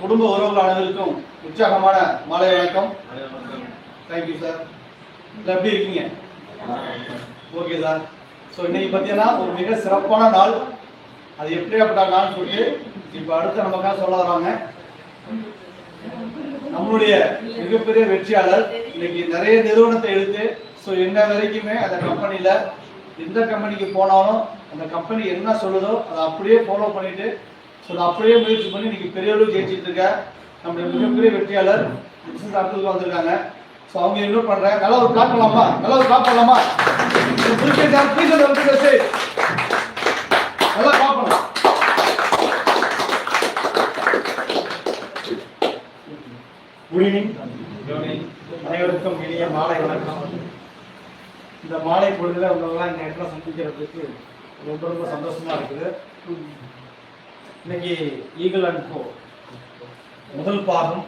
குடும்ப உறவுகள் அனைவருக்கும் உற்சாகமான மாலை வணக்கம். தேங்க்யூ சார் எப்படி இருக்கீங்க? ஓகே சார் ஸோ இன்னைக்கு பார்த்தீங்கன்னா ஒரு மிக சிறப்பான நாள். அது எப்படியாப்பட்ட நாள்னு சொல்லிட்டு இப்போ அடுத்து நமக்காக சொல்ல வராங்க. நம்மளுடைய மிகப்பெரிய வெற்றியாளர் இன்னைக்கு நிறைய நிறுவனத்தை எடுத்து ஸோ என்ன வரைக்குமே அந்த கம்பெனியில் எந்த கம்பெனிக்கு போனாலும் அந்த கம்பெனி என்ன சொல்லுதோ அதை அப்படியே ஃபாலோ பண்ணிட்டு ஸோ அதை அப்படியே முயற்சி பண்ணி இன்றைக்கி பெரிய அளவு ஜெயிச்சிட்டு இருக்க நம்முடைய மிகப்பெரிய வெற்றியாளர் மிஸ்ஸஸ் அப்துல் வந்திருக்காங்க. ஸோ அவங்க இன்னும் பண்ணுறாங்க நல்லா ஒரு கிளாப் பண்ணலாமா? நல்லா ஒரு கிளாப் பண்ணலாமா? புதுச்சேரி ப்ளீஸ் நல்லா கிளாப் பண்ணலாம். குட் ஈவினிங் அனைவருக்கும் இனிய மாலை வணக்கம். இந்த மாலை பொழுதுல உங்களெல்லாம் இந்த இடத்துல சந்திக்கிறதுக்கு ரொம்ப ரொம்ப சந்தோஷமா இருக்குது. இன்னைக்கு ஈகிள் அண்ட் கோ முதல் பாகம்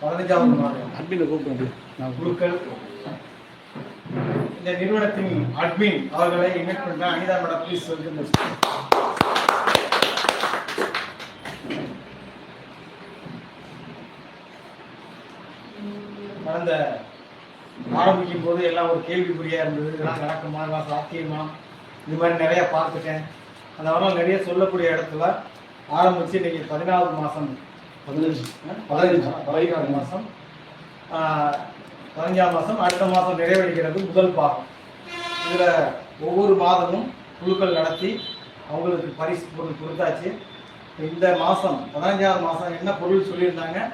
பதினஞ்சாவது மாதம் அட்மின் கூப்பிட்டு குழுக்கள் இந்த நிறுவனத்தின் அட்மின் அவர்களை இன்வைட் பண்றேன் அனிதா மேடம் ப்ளீஸ் வெல்கம் கடந்த ஆரம்பிக்கும் போது எல்லாம் ஒரு கேள்விக்குறியா இருந்தது. இதெல்லாம் நடக்குமா? இதெல்லாம் சாத்தியமா? இது மாதிரி நிறைய பார்த்துட்டேன். அதனால நிறைய சொல்லக்கூடிய இடத்துல ஆரம்பிச்சு இன்னைக்கு பதினாவது மாசம். பதினஞ்சு. பதினஞ்சு. பதினாறு மாசம். ஆஹ், பதினஞ்சாம் மாசம் அடுத்த மாசம் நிறைவடைகிறது முதல் பாகம். இதுல ஒவ்வொரு மாதமும் குழுக்கள் நடத்தி அவங்களுக்கு பரிசு பொருள் கொடுத்தாச்சு. இந்த மாசம் பதினஞ்சாவது மாசம் என்ன பொருள் சொல்லியிருந்தாங்க?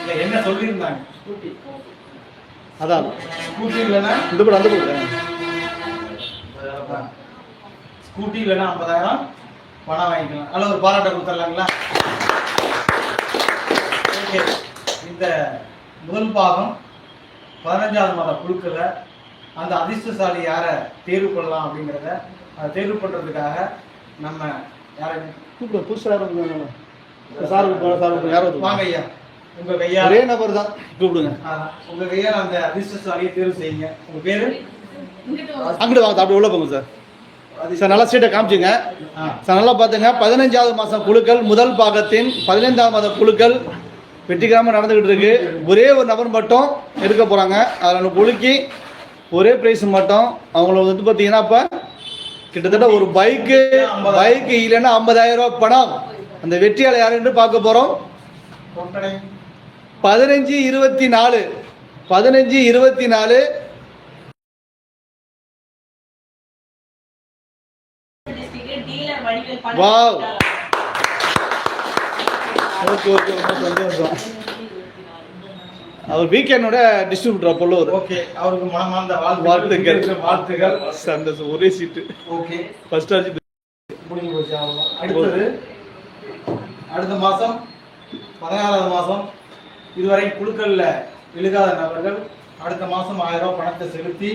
இல்ல, என்ன சொல்லியிருந்தாங்க? அதான். ஸ்கூட்டி இல்லைன்னா? இந்த அந்த படம் ஸ்கூட்டி இல்லைன்னா ஐம்பதாயிரம் பணம் வாங்கிக்கலாம். நல்ல ஒரு பாராட்ட கொடுத்துடலாங்களா? ஓகே இந்த முதல் பாகம் பதினஞ்சாவது மாத குழுக்களை அந்த அதிர்ஷ்டசாலி யாரை தேர்வு பண்ணலாம் அப்படிங்கிறத அதை தேர்வு பண்ணுறதுக்காக நம்ம யாரை கூப்பிடு புதுசாக சார் சார் யாரும் வாங்க ஐயா. உங்க கையால் ஒரே நபர் தான். கூப்பிடுங்க. ஆஹ், உங்க கையால் அந்த அதிர்ஷ்டசாலியை தேர்வு செய்யுங்க. உங்க பேரு? அங்கிட்டு வாங்க அப்படி உள்ள போங்க சார் சார் நல்லா சீட்டை காமிச்சுங்க. சார் நல்லா பார்த்துங்க. பதினஞ்சாவது மாதம் குழுக்கள் முதல் பாகத்தின் பதினைந்தாம் மாத குழுக்கள் வெற்றிகரமாக நடந்துகிட்டு இருக்கு. ஒரே ஒரு நபர் மட்டும் எடுக்க போகிறாங்க அதில் குலுக்கி ஒரே ப்ரைஸ் மட்டும். அவங்கள வந்து பார்த்தீங்கன்னா இப்போ கிட்டத்தட்ட ஒரு பைக்கு பைக்கு இல்லைன்னா ஐம்பதாயிரம் ரூபாய் பணம். அந்த வெற்றியாளர் யார் என்று பார்க்க போகிறோம் பதினஞ்சு இருபத்தி நாலு. பதினஞ்சு இருபத்தி நாலு. Wow. ஓகே ஓகே ரொம்ப சந்தோஷம் அவர் வீக்கெண்டோட டிஸ்ட்ரிபியூட்டர் பொல்லூர் ஓகே அவருக்கு மனமார்ந்த வாழ்த்துக்கள் வாழ்த்துக்கள். சந்தோஷம் ஒரே சீட்டு ஓகே ஃபர்ஸ்ட் ஆச்சு. முடிஞ்சு போச்சு. அடுத்தது அடுத்த மாசம் பதினாறாவது மாசம் இதுவரை குழுக்கள்ல எழுதாத நபர்கள் அடுத்த மாசம் ஆயிரம் ரூபாய் பணத்தை செலுத்தி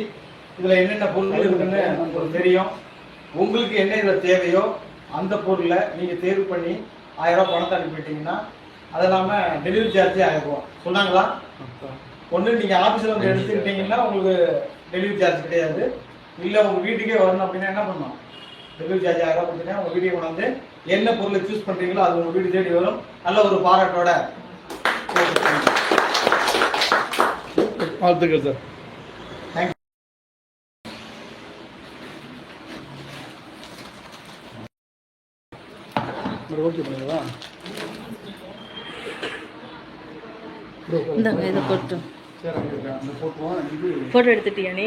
இதுல என்னென்ன பொருட்கள் இருக்குன்னு உங்களுக்கு தெரியும். உங்களுக்கு என்ன இதுல தேவையோ அந்த பொருளை நீங்க தேர்வு பண்ணி ஆயிரம் ரூபாய் பணத்தை அனுப்பிட்டீங்கன்னா அது இல்லாம டெலிவரி சார்ஜ் ஆயிரம் ரூபாய். சொன்னாங்களா? ஒண்ணு நீங்க ஆபீஸ்ல வந்து எடுத்துக்கிட்டீங்கன்னா உங்களுக்கு டெலிவரி சார்ஜ் கிடையாது. இல்ல உங்க வீட்டுக்கே வரணும் அப்படின்னா என்ன பண்ணணும் டெலிவரி சார்ஜ் ஆயிரம் ரூபாய் கொடுத்தீங்கன்னா உங்க வீட்டுக்கு கொண்டாந்து என்ன பொருளை சூஸ் பண்றீங்களோ அது உங்க வீடு தேடி வரும். நல்ல ஒரு பாராட்டோட. வாழ்த்துக்கள் சார். ஓகே பண்ணுங்களா இந்தாங்க இதை போட்டு. சரி அந்த போட்டுவோம். இது போட்டோ எடுத்துட்டியா நீ?